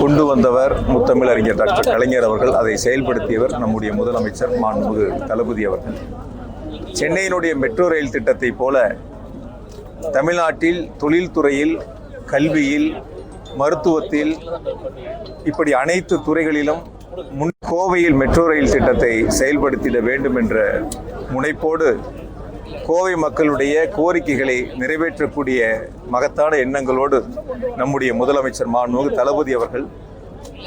கொண்டு வந்தவர் முத்தமிழறிஞர் டாக்டர் கலைஞர் அவர்கள் அதை செயல்படுத்தியவர் நம்முடைய முதலமைச்சர் மாண்புமிகு தளபதி அவர்கள். சென்னையினுடைய மெட்ரோ ரயில் திட்டத்தை போல தமிழ்நாட்டில் தொழில்துறையில் கல்வியில் மருத்துவத்தில் இப்படி அனைத்து துறைகளிலும் முன் கோவையில் மெட்ரோ ரயில் திட்டத்தை செயல்படுத்திட வேண்டும் என்ற முனைப்போடு கோவை மக்களுடைய கோரிக்கைகளை நிறைவேற்றக்கூடிய மகத்தான எண்ணங்களோடு நம்முடைய முதலமைச்சர் மாண்புமிகு தளபதி அவர்கள்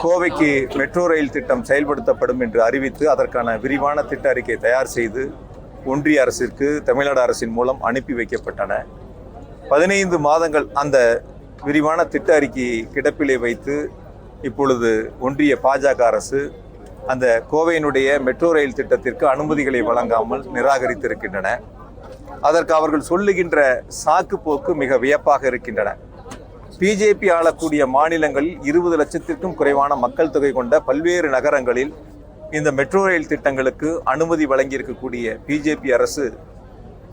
கோவைக்கு மெட்ரோ ரயில் திட்டம் செயல்படுத்தப்படும் என்று அறிவித்து அதற்கான விரிவான திட்ட அறிக்கை தயார் செய்து ஒன்றிய அரசிற்கு தமிழ்நாடு அரசின் மூலம் அனுப்பி வைக்கப்பட்டன. பதினைந்து மாதங்கள் அந்த விரிவான திட்ட அறிக்கையை கிடப்பிலே வைத்து இப்பொழுது ஒன்றிய பாஜக அரசு அந்த கோவையினுடைய மெட்ரோ ரயில் திட்டத்திற்கு அனுமதிகளை வழங்காமல் நிராகரித்திருக்கின்றன. அதற்கு அவர்கள் சொல்லுகின்ற சாக்கு போக்கு மிக வியப்பாக இருக்கின்றன. பிஜேபி ஆளக்கூடிய மாநிலங்களில் இருபது லட்சத்திற்கும் குறைவான மக்கள் தொகை கொண்ட பல்வேறு நகரங்களில் இந்த மெட்ரோ ரயில் திட்டங்களுக்கு அனுமதி வழங்கியிருக்கக்கூடிய பிஜேபி அரசு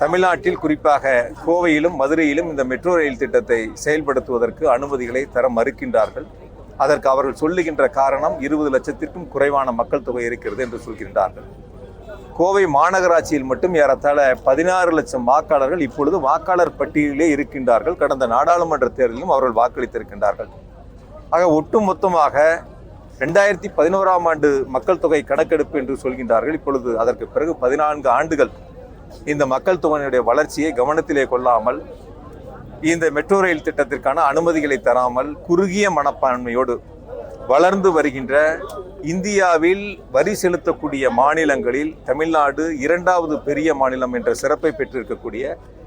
தமிழ்நாட்டில் குறிப்பாக கோவையிலும் மதுரையிலும் இந்த மெட்ரோ ரயில் திட்டத்தை செயல்படுத்துவதற்கு அனுமதிகளை தர மறுக்கின்றார்கள். அதற்கு அவர்கள் சொல்லுகின்ற காரணம் இருபது லட்சத்திற்கும் குறைவான மக்கள் தொகை இருக்கிறது என்று சொல்கின்றார்கள். கோவை மாநகராட்சியில் மட்டும் ஏறத்தாழ பதினாறு லட்சம் வாக்காளர்கள் இப்பொழுது வாக்காளர் பட்டியலிலே இருக்கின்றார்கள். கடந்த நாடாளுமன்ற தேர்தலிலும் அவர்கள் வாக்களித்திருக்கின்றார்கள். ஆக ஒட்டுமொத்தமாக ரெண்டாயிரத்தி பதினோராம் ஆண்டு மக்கள் தொகை கணக்கெடுப்பு என்று சொல்கின்றார்கள். இப்பொழுது அதற்கு பிறகு பதினான்கு ஆண்டுகள் இந்த மக்கள் தொகையினுடைய வளர்ச்சியை கவனத்திலே கொள்ளாமல் இந்த மெட்ரோ ரயில் திட்டத்திற்கான அனுமதிகளை தராமல் குறுகிய மனப்பான்மையோடு வளர்ந்து வருகின்ற இந்தியாவில் வரி செலுத்தக்கூடிய மாநிலங்களில் தமிழ்நாடு இரண்டாவது பெரிய மாநிலம் என்ற சிறப்பை பெற்றிருக்கக்கூடிய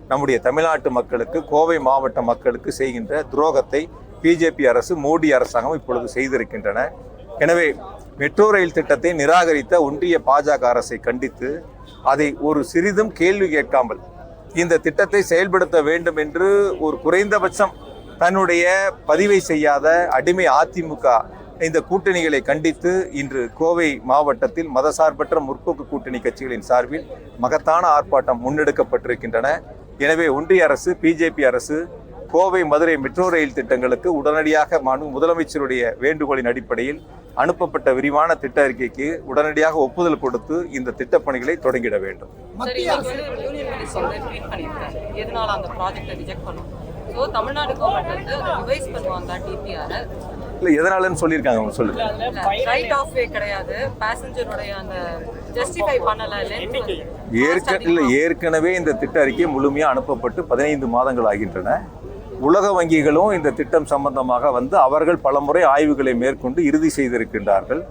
நம்முடைய தமிழ்நாட்டு மக்களுக்கு கோவை மாவட்ட மக்களுக்கு செய்கின்ற துரோகத்தை பிஜேபி அரசு மோடி அரசாங்கம் இப்பொழுது செய்திருக்கின்றன. எனவே மெட்ரோ ரயில் திட்டத்தை நிராகரித்த ஒன்றிய பாஜக அரசை கண்டித்து அதை ஒரு சிறிதும் கேள்வி கேட்காமல் இந்த திட்டத்தை செயல்படுத்த வேண்டும் என்று ஒரு குறைந்தபட்சம் தன்னுடைய பதிவை செய்யாத அடிமை அதிமுக இந்த கூட்டணிகளை கண்டித்து இன்று கோவை மாவட்டத்தில் மதசார்பற்ற முற்போக்கு கூட்டணி கட்சிகளின் சார்பில் மகத்தான ஆர்ப்பாட்டம் முன்னெடுக்கப்பட்டிருக்கின்றன. எனவே ஒன்றிய அரசு பிஜேபி அரசு கோவை மதுரை மெட்ரோ ரயில் திட்டங்களுக்கு உடனடியாக மாண்பு முதலமைச்சருடைய வேண்டுகோளின் அடிப்படையில் அனுப்பப்பட்ட விரிவான திட்ட அறிக்கைக்கு உடனடியாக ஒப்புதல் கொடுத்து இந்த திட்டப் பணிகளை தொடங்கிட வேண்டும். தமிழ்நாடு கவர்மெண்ட் வந்து அதை ரிவைஸ் பண்ணுவாங்க டிபிஆரை இல்லை எதனாலன்னு சொல்லியிருக்காங்க அவங்க சொல்லுங்க ரைட் ஆஃப் வே கிடையாது. பேசஞ்சருடைய அந்த ஜஸ்டிஃபை பண்ணல ஏற்க இல்லை ஏற்கனவே இந்த திட்ட அறிக்கை முழுமையாக அனுப்பப்பட்டு பதினைந்து மாதங்கள் ஆகின்றன. உலக வங்கிகளும் இந்த திட்டம் சம்பந்தமாக வந்து அவர்கள் பலமுறை ஆய்வுகளை மேற்கொண்டு இறுதி செய்திருக்கின்றார்கள்.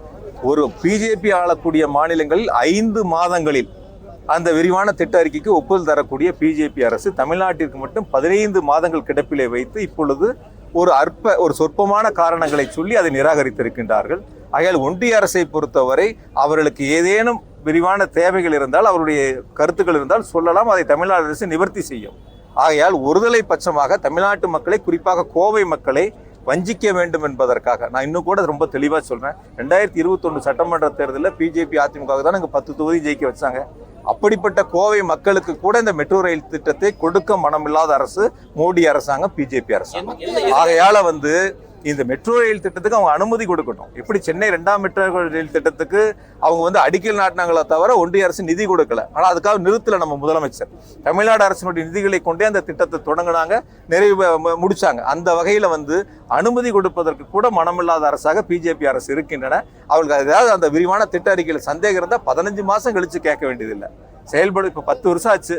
ஒரு பிஜேபி ஆளக்கூடிய மாநிலங்களில் ஐந்து மாதங்களில் அந்த விரிவான திட்ட அறிக்கைக்கு ஒப்புதல் தரக்கூடிய பிஜேபி அரசு தமிழ்நாட்டிற்கு மட்டும் பதினைந்து மாதங்கள் கிடப்பிலே வைத்து இப்பொழுது ஒரு அற்ப ஒரு சொற்பமான காரணங்களை சொல்லி அதை நிராகரித்திருக்கின்றார்கள். ஆகையால் ஒன்றிய அரசை பொறுத்தவரை அவர்களுக்கு ஏதேனும் விரிவான தேவைகள் இருந்தால் அவருடைய கருத்துக்கள் இருந்தால் சொல்லலாம் அதை தமிழ்நாடு அரசு நிவர்த்தி செய்யும். ஆகையால் ஒருதலை பட்சமாக தமிழ்நாட்டு மக்களை குறிப்பாக கோவை மக்களை வஞ்சிக்க வேண்டும் என்பதற்காக. நான் இன்னும் கூட ரொம்ப தெளிவாக சொல்கிறேன் ரெண்டாயிரத்தி இருபத்தொன்று சட்டமன்ற தேர்தலில் பிஜேபி அதிமுக தான் நாங்கள் பத்து தொகுதி ஜெயிக்க வச்சாங்க. அப்படிப்பட்ட கோவை மக்களுக்கு கூட இந்த மெட்ரோ ரயில் திட்டத்தை கொடுக்க மனமில்லாத அரசு மோடி அரசாங்கம் பிஜேபி அரசாங்கம். ஆகையால வந்து இந்த மெட்ரோ ரயில் திட்டத்துக்கு அவங்க அனுமதி கொடுக்கட்டும். எப்படி சென்னை ரெண்டாம் மெட்ரோ ரயில் திட்டத்துக்கு அவங்க வந்து அடிக்கல் நாட்டினாங்களே தவிர ஒன்றிய அரசு நிதி கொடுக்கல. ஆனால் அதுக்காக நிறுத்தலை நம்ம முதலமைச்சர். தமிழ்நாடு அரசினுடைய நிதிகளை கொண்டே அந்த திட்டத்தை தொடங்கினாங்க நிறைவு முடிச்சாங்க. அந்த வகையில் வந்து அனுமதி கொடுப்பதற்கு கூட மனமில்லாத அரசாக பிஜேபி அரசு இருக்கின்றன. அவர்களுக்கு ஏதாவது அந்த விரிவான திட்ட அறிக்கையில் சந்தேகம் இருந்தால் பதினஞ்சு மாதம் கழித்து கேட்க வேண்டியதில்லை. செயல்படும் இப்போ பத்து வருஷம் ஆச்சு.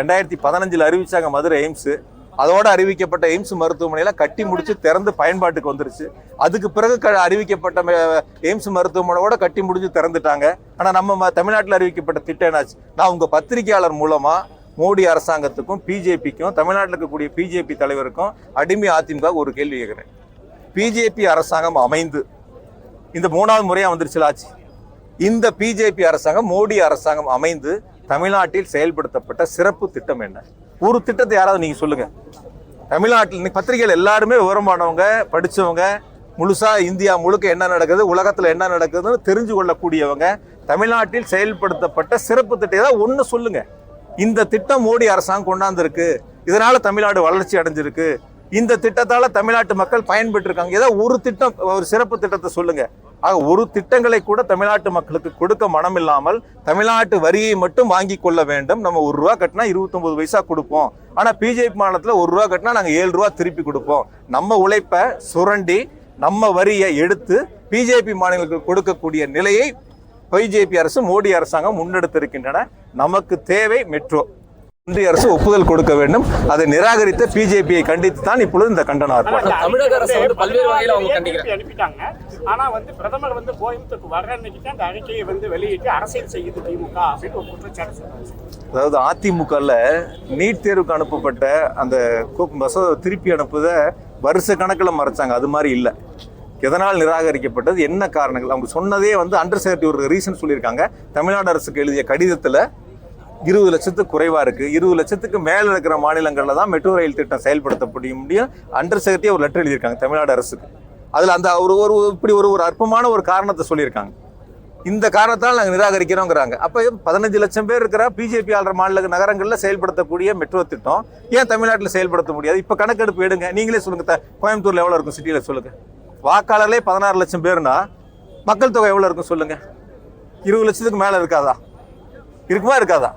ரெண்டாயிரத்தி பதினஞ்சில் அறிவிச்சாங்க மதுரை எய்ம்ஸு. அதோடு அறிவிக்கப்பட்ட எய்ம்ஸ் மருத்துவமனையில் கட்டி முடித்து திறந்து பயன்பாட்டுக்கு வந்துருச்சு. அதுக்கு பிறகு க- அறிவிக்கப்பட்ட எய்ம்ஸ் மருத்துவமனையோட கட்டி முடிச்சு திறந்துட்டாங்க. ஆனால் நம்ம ம- தமிழ்நாட்டில் அறிவிக்கப்பட்ட திட்டம் என்னாச்சு? நான் உங்கள் பத்திரிகையாளர் மூலமாக மோடி அரசாங்கத்துக்கும் பிஜேபிக்கும் தமிழ்நாட்டில் இருக்கக்கூடிய பிஜேபி தலைவருக்கும் அடிமை அதிமுக ஒரு கேள்வி கேட்குறேன். பிஜேபி அரசாங்கம் அமைந்து இந்த மூணாவது முறையாக வந்துருச்சுல ஆச்சு? இந்த பிஜேபி அரசாங்கம் மோடி அரசாங்கம் அமைந்து தமிழ்நாட்டில் செயல்படுத்தப்பட்ட சிறப்பு திட்டம் என்ன? ஒரு திட்டத்தை யாராவது நீங்கள் சொல்லுங்கள் தமிழ்நாட்டில் இன்னைக்கு பத்திரிகைகள் எல்லாருமே விவரமானவங்க படித்தவங்க முழுசாக இந்தியா முழுக்க என்ன நடக்குது உலகத்தில் என்ன நடக்குதுன்னு தெரிஞ்சு கொள்ளக்கூடியவங்க தமிழ்நாட்டில் செயல்படுத்தப்பட்ட சிறப்பு திட்டம். ஏதாவது ஒன்று சொல்லுங்கள் இந்த திட்டம் மோடி அரசாங்கம் கொண்டாந்துருக்கு. இதனால் தமிழ்நாடு வளர்ச்சி அடைஞ்சிருக்கு. இந்த திட்டத்தால் தமிழ்நாட்டு மக்கள் பயன்பெற்றிருக்காங்க. ஏதோ ஒரு திட்டம் ஒரு சிறப்பு திட்டத்தை சொல்லுங்கள் ஆக ஒரு திட்டங்களை கூட தமிழ்நாட்டு மக்களுக்கு கொடுக்க மனம் இல்லாமல் தமிழ்நாட்டு வரியை மட்டும் வாங்கி கொள்ள வேண்டும். நம்ம ஒரு ரூபா கட்டினா இருபத்தொம்பது பைசா கொடுப்போம். ஆனால் பிஜேபி மாநிலத்தில் ஒரு ரூபா கட்டினா நாங்கள் ஏழு ரூபா திருப்பி கொடுப்போம். நம்ம உழைப்பை சுரண்டி நம்ம வரியை எடுத்து பிஜேபி மாநிலங்களுக்கு கொடுக்கக்கூடிய நிலையை பிஜேபி அரசு மோடி அரசாங்கம் முன்னெடுத்திருக்கின்றன. நமக்கு தேவை மெட்ரோ. ஒன்றிய அரசு ஒப்புதல் கொடுக்க வேண்டும். அதை நிராகரித்த பிஜேபியை கண்டித்து தான் இப்பொழுது இந்த கண்டன ஆர்ப்பாட்டம். தமிழக அரசு வந்து பல்வேறு வகையில அவங்க கண்டிக்கிறாங்க. அனுப்பிட்டாங்க. ஆனா வந்து பிரதமர் வந்து கோயம்புத்தூருக்கு தான் அந்த அறிக்கையை வந்து வெளியிட்டு அரசியல் செய்யுது திமுக அப்படின்னு ஒரு குற்றச்சாட்டு சொல்றாங்க அதாவது அதிமுகல நீட் தேர்வுக்கு அனுப்பப்பட்ட அந்த கு- மசோதா திருப்பி அனுப்புத வருஷ கணக்கில் மறைச்சாங்க. அது மாதிரி இல்லை. எதனால் நிராகரிக்கப்பட்டது? என்ன காரணங்கள்? அவங்க சொன்னதே வந்து அண்டர் செக்ரட்டரி ஒரு ரீசன் சொல்லியிருக்காங்க. தமிழ்நாடு அரசுக்கு எழுதிய கடிதத்தில் இருபது லட்சத்துக்கு குறைவாக இருக்குது இருபது லட்சத்துக்கு மேலே இருக்கிற மாநிலங்களில் தான் மெட்ரோ ரயில் திட்டம் செயல்படுத்த முடியும். முடியும். அண்டர் செக்ரட்டரி ஒரு லெட்டர் எழுதியிருக்காங்க தமிழ்நாடு அரசுக்கு. அதில் அந்த ஒரு ஒரு இப்படி ஒரு ஒரு அற்பமான ஒரு காரணத்தை சொல்லியிருக்காங்க. இந்த காரணத்தால் நாங்கள் நிராகரிக்கிறோங்கிறாங்க. அப்போ பதினஞ்சு லட்சம் பேர் இருக்கிற பிஜேபி ஆளுற மாநில நகரங்களில் செயல்படுத்தக்கூடிய மெட்ரோ திட்டம் ஏன் தமிழ்நாட்டில் செயல்படுத்த முடியாது? இப்போ கணக்கெடுப்பு எடுங்க. நீங்களே சொல்லுங்கள் த- கோயம்புத்தூரில் எவ்வளோ இருக்கும் சிட்டியில் சொல்லுங்கள் வாக்காளர்களே பதினாறு லட்சம் பேர்னா மக்கள் தொகை எவ்வளோ இருக்கும் சொல்லுங்கள் இருபது லட்சத்துக்கு மேலே இருக்காதா? இருக்குமா இருக்காதா?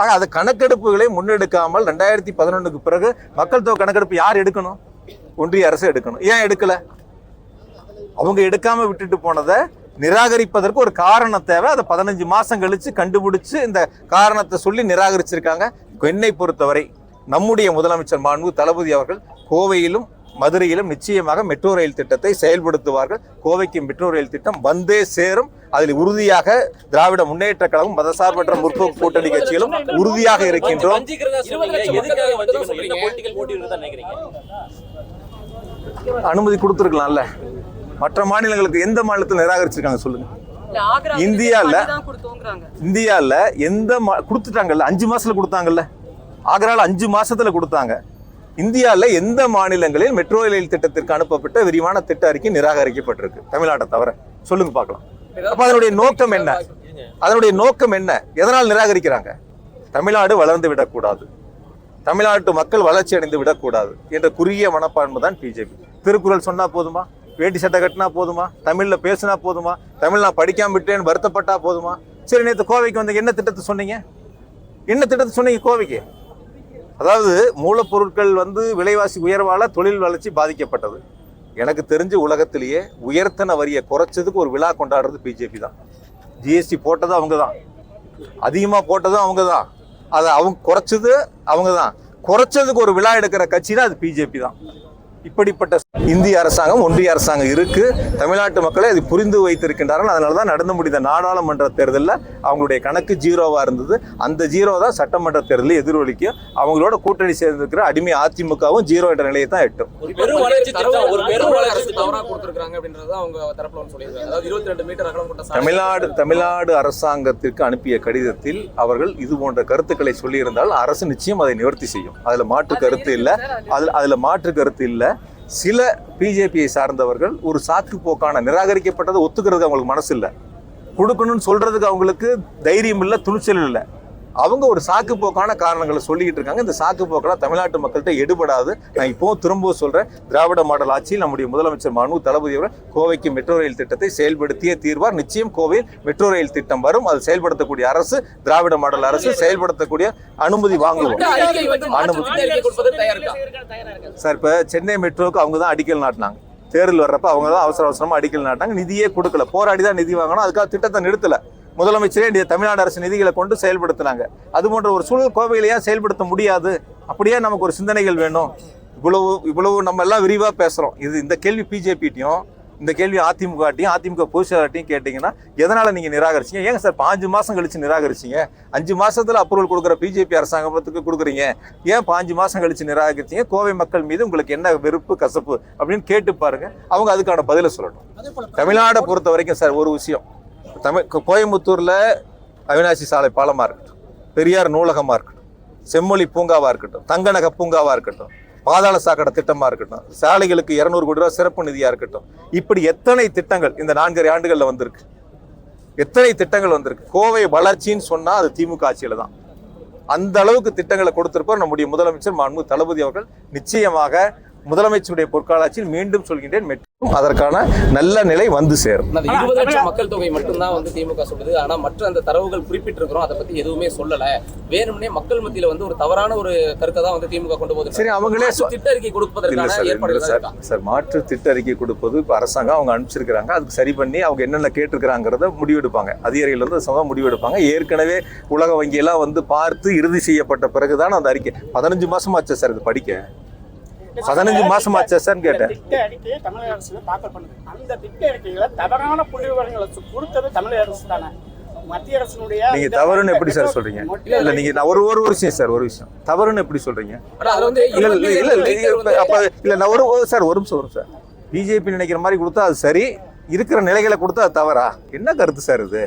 ஆக அது கணக்கெடுப்புகளை முன்னெடுக்காமல் ரெண்டாயிரத்தி பதினொன்றுக்கு பிறகு மக்கள் தொகை கணக்கெடுப்பு யார் எடுக்கணும்? ஒன்றிய அரசு எடுக்கணும். ஏன் எடுக்கலை? அவங்க எடுக்காமல் விட்டுட்டு போனதை நிராகரிப்பதற்கு ஒரு காரணம் தேவை. அதை பதினஞ்சு மாதம் கழித்து கண்டுபிடிச்சு இந்த காரணத்தை சொல்லி நிராகரிச்சிருக்காங்க. என்னை பொறுத்தவரை நம்முடைய முதலமைச்சர் மாண்பு தளபதி அவர்கள் கோவையிலும் மதுரையிலும் நிச்சயமாக மெட்ரோ ரயில் திட்டத்தை செயல்படுத்துவார்கள். கோவைக்கு மெட்ரோ ரயில் திட்டம் வந்தே சேரும். அதில் உறுதியாக திராவிட முன்னேற்ற கழகம் மதசார்பற்ற முற்போக்கு கூட்டணி கட்சிகளும் உறுதியாக இருக்கின்றோம். அனுமதி கொடுத்துருக்கலாம்ல. மற்ற மாநிலங்களுக்கு எந்த மாநிலத்தில் நிராகரிச்சிருக்காங்க சொல்லுங்க. கொடுத்தோங்கிறாங்க. இந்தியாவில் எந்த மா கொடுத்துட்டாங்கல்ல? அஞ்சு மாசத்துல கொடுத்தாங்கல்ல. ஆக்ரால அஞ்சு மாசத்துல கொடுத்தாங்க. இந்தியாவில் எந்த மாநிலங்களில் மெட்ரோ ரயில் திட்டத்திற்கு அனுப்பப்பட்ட விரிவான திட்ட அறிக்கை நிராகரிக்கப்பட்டிருக்கு? தமிழ்நாட்டை தவிர. சொல்லுங்க பார்க்கலாம். அப்ப அதனுடைய நோக்கம் என்ன? அதனுடைய நோக்கம் என்ன? எதனால் நிராகரிக்கிறாங்க? தமிழ்நாடு வளர்ந்து விடக்கூடாது. தமிழ்நாட்டு மக்கள் வளர்ச்சி அடைந்து விடக்கூடாது என்ற குறுகிய மனப்பான்மை தான் பிஜேபி. திருக்குறள் சொன்னா போதுமா? வேட்டி சட்டை கட்டினா போதுமா? தமிழ்ல பேசினா போதுமா? தமிழ் நான் படிக்காம விட்டேன்னு வருத்தப்பட்டா போதுமா? சரி நேற்று கோவைக்கு வந்தீங்க. என்ன திட்டத்தை சொன்னீங்க? என்ன திட்டத்தை சொன்னீங்க கோவைக்கு? அதாவது மூலப்பொருட்கள் வந்து விலைவாசி உயர்வால் தொழில் வளர்ச்சி பாதிக்கப்பட்டது. எனக்கு தெரிஞ்சு உலகத்திலேயே உயர்த்தன வரியை குறைச்சதுக்கு ஒரு விழா கொண்டாடுறது பிஜேபி தான். ஜிஎஸ்டி போட்டது அவங்க தான். அதிகமாக போட்டதும் அவங்க தான். அதை அவங்க குறைச்சது அவங்க தான். குறைச்சதுக்கு ஒரு விழா எடுக்கிற கட்சினா அது பிஜேபி தான். இப்படிப்பட்ட இந்திய அரசாங்கம் ஒன்றிய அரசாங்கம் இருக்கு. தமிழ்நாட்டு மக்களை அது புரிந்து வைத்திருக்கின்றார்கள். அதனால தான் நடந்து முடிந்த நாடாளுமன்ற தேர்தலில் அவங்களுடைய கணக்கு ஜீரோவா இருந்தது. அந்த ஜீரோ தான் சட்டமன்ற தேர்தலில் எதிரொலிக்கும். அவங்களோட கூட்டணி சேர்ந்திருக்கிற அடிமை அதிமுகவும் ஜீரோ என்ற நிலையை தான் எட்டும். ஒரு பெரும் வளர்ச்சி திட்டம் ஒரு பெரும் வளர்ச்சி தவறா கொடுத்திருக்காங்க அப்படின்றது அவங்க தரப்புல வந்து சொல்லியிருக்காங்க. அதாவது இருபத்தி ரெண்டு மீட்டர் அகலம் கொண்ட சாலை தமிழ்நாடு தமிழ்நாடு அரசாங்கத்திற்கு அனுப்பிய கடிதத்தில் அவர்கள் இது போன்ற கருத்துக்களை சொல்லியிருந்தால் அரசு நிச்சயம் அதை நிவர்த்தி செய்யும். அதுல மாற்று கருத்து இல்லை. அதுல அதுல மாற்று கருத்து இல்லை. சில பிஜேபியை சார்ந்தவர்கள் ஒரு சாக்கு போக்கான நிராகரிக்கப்பட்டதை ஒத்துக்கிறதுக்கு அவங்களுக்கு மனசு இல்லை கொடுக்கணும்னு சொல்கிறதுக்கு அவங்களுக்கு தைரியம் இல்லை துணிச்சல் இல்லை. அவங்க ஒரு சாக்கு போக்கான காரணங்களை சொல்லிக்கிட்டு இருக்காங்க. இந்த சாக்கு போக்கெல்லாம் தமிழ்நாட்டு மக்கள்கிட்ட எடுபடாது. நான் இப்போவும் திரும்பவும் சொல்றேன். திராவிட மாடல் ஆட்சியில் நம்முடைய முதலமைச்சர் மனு தளபதி அவர்கள் கோவைக்கு மெட்ரோ ரயில் திட்டத்தை செயல்படுத்தியே தீர்வார். நிச்சயம் கோவையில் மெட்ரோ ரயில் திட்டம் வரும். அது செயல்படுத்தக்கூடிய அரசு திராவிட மாடல் அரசு செயல்படுத்தக்கூடிய அனுமதி வாங்குவோம். சார் இப்போ சென்னை மெட்ரோவுக்கு அவங்க தான் அடிக்கல் நாட்டினாங்க. தேர்தல் வர்றப்ப அவங்க தான் அவசர அவசரமா அடிக்கல் நாட்டாங்க நிதியே கொடுக்கல. போராடி தான் நிதி வாங்கணும். அதுக்காக திட்டத்தை நிறுத்தல. முதலமைச்சரே இந்த தமிழ்நாடு அரசு நிதிகளை கொண்டு செயல்படுத்தினாங்க. அது போன்ற ஒரு சூழல் கோவையில ஏன் செயல்படுத்த முடியாது. அப்படியே நமக்கு ஒரு சிந்தனைகள் வேணும். இவ்வளவு இவ்வளவு நம்ம எல்லாம் விரிவா பேசுறோம். இது இந்த கேள்வி பிஜேபிட்டையும் இந்த கேள்வி அதிமுகட்டையும் அதிமுக பொதுச்செயலாளர்ட்டையும் கேட்டீங்கன்னா எதனால நீங்க நிராகரிச்சீங்க? ஏங்க சார் பாஞ்சு மாசம் கழிச்சு நிராகரிச்சீங்க? அஞ்சு மாசத்துல அப்ரூவல் கொடுக்குற பிஜேபி அரசாங்கத்துக்கு கொடுக்குறீங்க. ஏன் பாஞ்சு மாசம் கழிச்சு நிராகரிச்சீங்க? கோவை மக்கள் மீது உங்களுக்கு என்ன வெறுப்பு கசப்பு அப்படின்னு கேட்டு பாருங்க. அவங்க அதுக்கான பதிலை சொல்லட்டும். தமிழ்நாடை பொறுத்த வரைக்கும் சார் ஒரு விஷயம். தமிழ் கோயம்புத்தூரில் அவினாசி சாலை பாலமாக இருக்கட்டும். பெரியார் நூலகமாக இருக்கட்டும். செம்மொழி பூங்காவாக இருக்கட்டும். தங்கநக பூங்காவாக இருக்கட்டும். பாதாள சாக்கடை திட்டமாக இருக்கட்டும். சாலைகளுக்கு இரநூறு கோடி ரூபா சிறப்பு நிதியாக இருக்கட்டும். இப்படி எத்தனை திட்டங்கள் இந்த நான்கரை ஆண்டுகளில் வந்திருக்கு? எத்தனை திட்டங்கள் வந்திருக்கு? கோவை வளர்ச்சின்னு சொன்னால் அது திமுக ஆட்சியில் தான். அந்த அளவுக்கு திட்டங்களை கொடுத்துருப்போம் நம்முடைய முதலமைச்சர் மாண்பு தளபதி அவர்கள். நிச்சயமாக முதலமைச்சருடைய பொற்காலாட்சியில் மீண்டும் சொல்கின்றேன் மெட்ரோவும் அதற்கான நல்ல நிலை வந்து சேரும். இருபது லட்சம் மக்கள் தொகை மட்டும்தான் வந்து திமுக சொல்லுது. ஆனா மற்ற அந்த தரவுகள் குறிப்பிட்டிருக்கிறோம். அதை பத்தி எதுவுமே சொல்லல. வேணும்னே மக்கள் மத்தியில வந்து ஒரு தவறான ஒரு கருத்தை தான் வந்து திமுக கொண்டு போகுது. சரி, அவங்களே சொ- திட்ட அறிக்கை இல்ல கொடுப்பதற்கான தான் சார். மாற்று திட்ட அறிக்கை கொடுப்பது இப்போ அரசாங்கம் அவங்க அனுப்பிச்சிருக்கிறாங்க. அதுக்கு சரி பண்ணி அவங்க என்னென்ன கேட்டிருக்கிறாங்கிறத முடிவெடுப்பாங்க. அதிகாரிகள் வந்து சமம் முடிவெடுப்பாங்க. ஏற்கனவே உலக வங்கியெல்லாம் வந்து பார்த்து இறுதி செய்யப்பட்ட பிறகுதான் அந்த அறிக்கை. பதினஞ்சு மாசம் ஆச்சு சார் இது படிக்க? பதினஞ்சு மாசம் ஆச்சா சார்னு கேட்டேன். திட்ட அறிக்கையை தமிழக அரசு தாக்கல் பண்ணுது. அந்த திட்ட அறிக்கையில தவறான புள்ளி விவரங்களை சு- கொடுத்தது தமிழக அரசு தானே. மத்திய அரசினுடைய நீங்க தவறுன்னு எப்படி சார் சொல்றீங்க? இல்ல நீங்க நான் ஒரு ஒரு விஷயம் சார் ஒரு விஷயம். தவறுன்னு எப்படி சொல்றீங்க? இல்ல இல்ல இல்ல இல்ல, அப்ப நான் ஒரு ஒரு- சார் ஒரு நிமிஷம் வரும் சார் பிஜேபி நினைக்கிற மாதிரி கொடுத்தா அது சரி. இருக்கிற நிலைகளை கொடுத்தா அது தவறா? என்ன கருத்து சார் இது?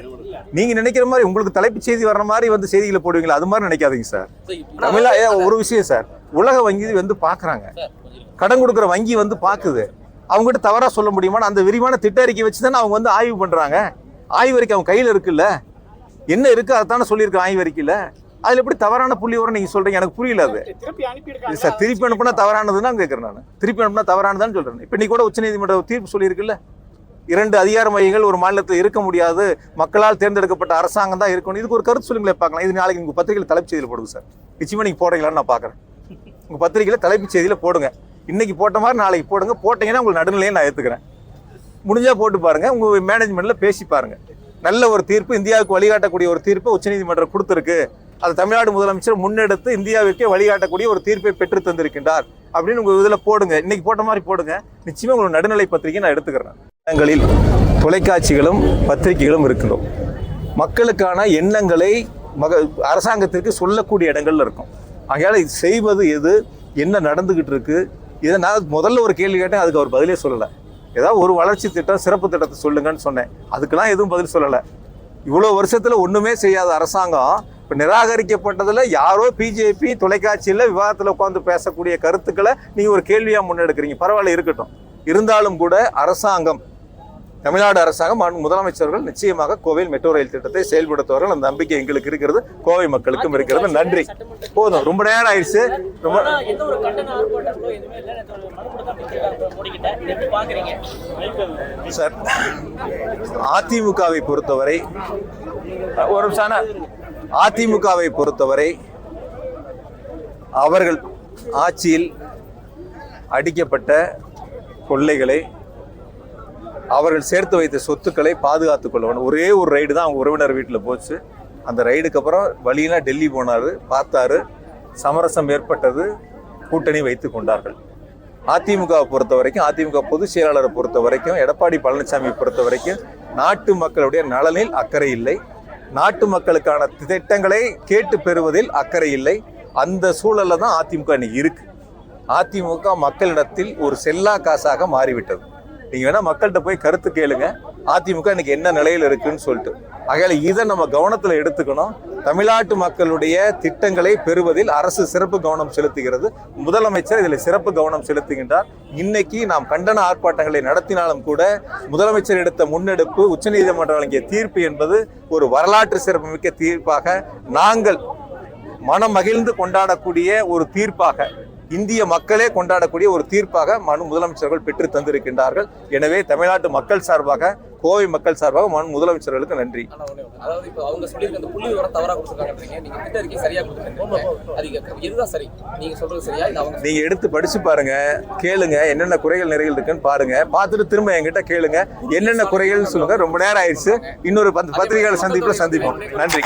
நீங்க நினைக்கிற மாதிரி உங்களுக்கு தலைப்பு செய்தி வர்ற மாதிரி வந்து செய்திகளை போடுவீங்களா? அது மாதிரி நினைக்காதீங்க சார். தமிழா ஒரு விஷயம் சார். உலக வங்கி வந்து பாக்குறாங்க. கடன் கொடுக்குற வங்கி வந்து பாக்குது. அவங்ககிட்ட தவறா சொல்ல முடியுமான்னு அந்த விரிவான திட்ட அறிக்கை வச்சு தானே அவங்க வந்து ஆய்வு பண்றாங்க. ஆய்வறிக்கை அவங்க கையில இருக்குல்ல? என்ன இருக்கு? அதானே சொல்லியிருக்கேன் ஆய்வறிக்கையில் அதில் எப்படி தவறான புள்ளி வரும் நீங்கள் சொல்றீங்க? எனக்கு புரியல அது. சார் திருப்பி அனுப்புனா தவறானதுன்னு கேட்குறேன் நான். திருப்பி அனுப்புனா தவறானதான்னு சொல்கிறேன் இப்போ நீ கூட உச்சநீதிமன்ற தீர்ப்பு சொல்லியிருக்குல்ல? இரண்டு அதிகார மையங்கள் ஒரு மாநிலத்தில் இருக்க முடியாது. மக்களால் தேர்ந்தெடுக்கப்பட்ட அரசாங்கம் தான் இருக்கணும். இதுக்கு ஒரு கருத்து சொல்லுங்களே பார்க்கலாம். இது நாளைக்கு உங்கள் பத்திரிகையில் தலைப்பு செய்தியில் போடுங்க சார். நிச்சயமாக நீங்கள் போடுறீங்களான்னு நான் பார்க்குறேன். உங்கள் பத்திரிகையில் தலைப்புச் செய்தியில் போடுங்க. இன்னைக்கு போட்ட மாதிரி நாளைக்கு போடுங்க. போட்டீங்கன்னா உங்களுக்கு நடுநிலையை நான் ஏற்றுக்கிறேன் முடிஞ்சா போட்டு பாருங்கள் உங்கள் மேனேஜ்மெண்ட்டில் பேசி பாருங்கள் நல்ல ஒரு தீர்ப்பு இந்தியாவுக்கு வழிகாட்டக்கூடிய ஒரு தீர்ப்பு உச்சநீதிமன்றம் கொடுத்துருக்கு. அது தமிழ்நாடு முதலமைச்சர் முன்னெடுத்து இந்தியாவிற்கே வழிகாட்டக்கூடிய ஒரு தீர்ப்பை பெற்று தந்திருக்கின்றார். அப்படின்னு உங்கள் இதில் போடுங்க. இன்னைக்கு போட்ட மாதிரி போடுங்க. நிச்சயமாக உங்களுக்கு நடுநிலை பத்திரிகை நான் எடுத்துக்கிறேன். இடங்களில் தொலைக்காட்சிகளும் பத்திரிகைகளும் இருக்கணும் மக்களுக்கான எண்ணங்களை மக அரசாங்கத்திற்கு சொல்லக்கூடிய இடங்கள்ல இருக்கும். ஆகையால் இது செய்வது எது என்ன நடந்துகிட்டு இருக்கு இதை நான் முதல்ல ஒரு கேள்வி கேட்டேன் அதுக்கு அவர் பதிலே சொல்லலை. ஏதாவது ஒரு வளர்ச்சி திட்டம் சிறப்பு திட்டத்தை சொல்லுங்கன்னு சொன்னேன். அதுக்கெல்லாம் எதுவும் பதில் சொல்லலை. இவ்வளோ வருஷத்தில் ஒன்றுமே செய்யாத அரசாங்கம் இப்போ நிராகரிக்கப்பட்டதில் யாரோ பிஜேபி தொலைக்காட்சியில் விவாதத்தில் உட்காந்து பேசக்கூடிய கருத்துக்களை நீங்கள் ஒரு கேள்வியாக முன்னெடுக்கிறீங்க. பரவாயில்ல இருக்கட்டும். இருந்தாலும் கூட அரசாங்கம் தமிழ்நாடு அரசாங்கம் முதலமைச்சர்கள் நிச்சயமாக கோவையில் மெட்ரோ ரயில் திட்டத்தை செயல்படுத்துவார்கள். அந்த நம்பிக்கை எங்களுக்கு இருக்கிறது. கோவை மக்களுக்கும் இருக்கிறது. நன்றி. போதும். ரொம்ப நேரம் ஆயிடுச்சு. ரொம்ப சார் அதிமுகவை பொறுத்தவரை ஒரு நிமிஷம். அதிமுகவை பொறுத்தவரை அவர்கள் ஆட்சியில் அடிக்கப்பட்ட கொள்ளைகளை அவர்கள் சேர்த்து வைத்த சொத்துக்களை பாதுகாத்துக் கொள்ள ஒரே ஒரு ரைடு தான் அவங்க உறவினர் வீட்டில் போச்சு. அந்த ரைடுக்கு அப்புறம் வழியெல்லாம் டெல்லி போனார் பார்த்தாரு. சமரசம் ஏற்பட்டது. கூட்டணி வைத்து கொண்டார்கள். அதிமுகவை பொறுத்த வரைக்கும் அதிமுக பொதுச் செயலாளரை பொறுத்த வரைக்கும் எடப்பாடி பழனிசாமி பொறுத்த வரைக்கும் நாட்டு மக்களுடைய நலனில் அக்கறை இல்லை. நாட்டு மக்களுக்கான திட்டங்களை கேட்டு பெறுவதில் அக்கறை இல்லை. அந்த சூழலில் தான் அதிமுக இன்னைக்கு இருக்கு. அதிமுக மக்களிடத்தில் ஒரு செல்லா காசாக மாறிவிட்டது. நீங்கள் வேணால் மக்கள்கிட்ட போய் கருத்து கேளுங்க. அதிமுக இன்னைக்கு என்ன நிலையில் இருக்குன்னு சொல்லிட்டு. ஆகையால இதை நம்ம கவனத்தில் எடுத்துக்கணும். தமிழ்நாட்டு மக்களுடைய திட்டங்களை பெறுவதில் அரசு சிறப்பு கவனம் செலுத்துகிறது. முதலமைச்சர் இதில் சிறப்பு கவனம் செலுத்துகின்றார். இன்னைக்கு நாம் கண்டன ஆர்ப்பாட்டங்களை நடத்தினாலும் கூட முதலமைச்சர் எடுத்த முன்னெடுப்பு உச்சநீதிமன்றம் வழங்கிய தீர்ப்பு என்பது ஒரு வரலாற்று சிறப்புமிக்க தீர்ப்பாக நாங்கள் மனம் மகிழ்ந்து கொண்டாடக்கூடிய ஒரு தீர்ப்பாக இந்திய மக்களே கொண்டாடக்கூடிய ஒரு தீர்ப்பாக மனு முதலமைச்சர்கள் பெற்று தந்திருக்கின்றார்கள். எனவே தமிழ்நாட்டு மக்கள் சார்பாக கோவை மக்கள் சார்பாக மனு முதலமைச்சர்களுக்கு நன்றி. அதாவது இப்போ அவங்க சொல்லியிருக்க அந்த புள்ளி விவரம் தவறா கொடுத்துருக்காங்க நீங்க திட்ட அறிக்கை சரியா கொடுத்துருக்கீங்க. அது எதுதான் சரி. நீங்க சொல்றது சரியா? இல்ல அவங்க நீங்க எடுத்து படிச்சு பாருங்க கேளுங்க என்னென்ன குறைகள் நிறைகள் இருக்குன்னு பாருங்க. பார்த்துட்டு திரும்ப என்கிட்ட கேளுங்க என்னென்ன குறைகள்னு சொல்லுங்க. ரொம்ப நேரம் ஆயிடுச்சு. இன்னொரு பத்து பத்திரிகையாளர் சந்திப்புல சந்திப்போம். நன்றி.